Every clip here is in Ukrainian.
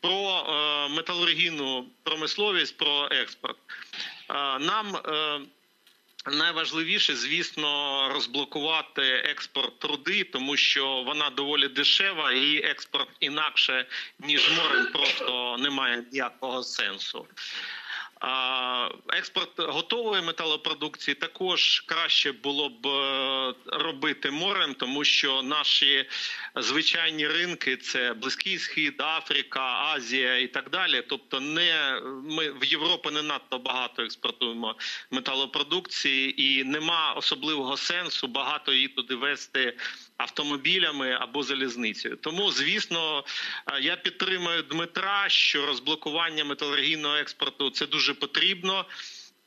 про е, металургійну промисловість, про експорт. Е, Нам е, найважливіше, звісно, розблокувати експорт труди, тому що вона доволі дешева, і експорт інакше ніж морем просто не має ніякого сенсу. Експорт готової металопродукції також краще було б е, робити морем, тому що наші звичайні ринки це Близький Схід, Африка, Азія і так далі. Тобто, не ми в Європу не надто багато експортуємо металопродукції, і нема особливого сенсу багато її туди вести автомобілями або залізницею. Тому, звісно, е, я підтримую Дмитра, що розблокування металургійного експорту це дуже потрібно.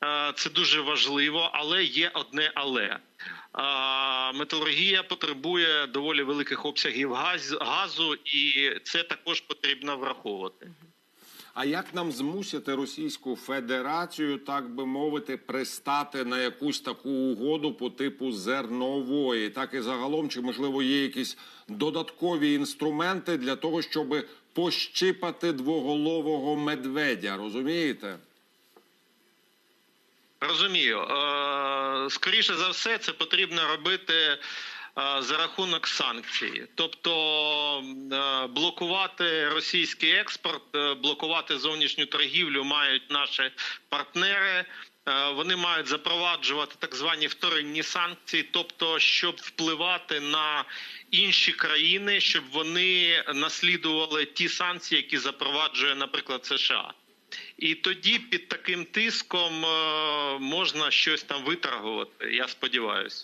Е, Це дуже важливо, але є одне але. Е, Металургія потребує доволі великих обсягів газ- газу, і це також потрібно враховувати. А як нам змусити Російську Федерацію, так би мовити, пристати на якусь таку угоду по типу зернової? Так і загалом, чи можливо є якісь додаткові інструменти для того, щоб пощипати двоголового медведя? Розумієте? Розумію. Е, Скоріше за все, це потрібно робити е, за рахунок санкцій, тобто е, блокувати російський експорт, блокувати зовнішню торгівлю мають наші партнери. Вони мають запроваджувати так звані вторинні санкції, тобто щоб впливати на інші країни, щоб вони наслідували ті санкції, які запроваджує, наприклад, США. І тоді під таким тиском е, можна щось там виторгувати. Я сподіваюся.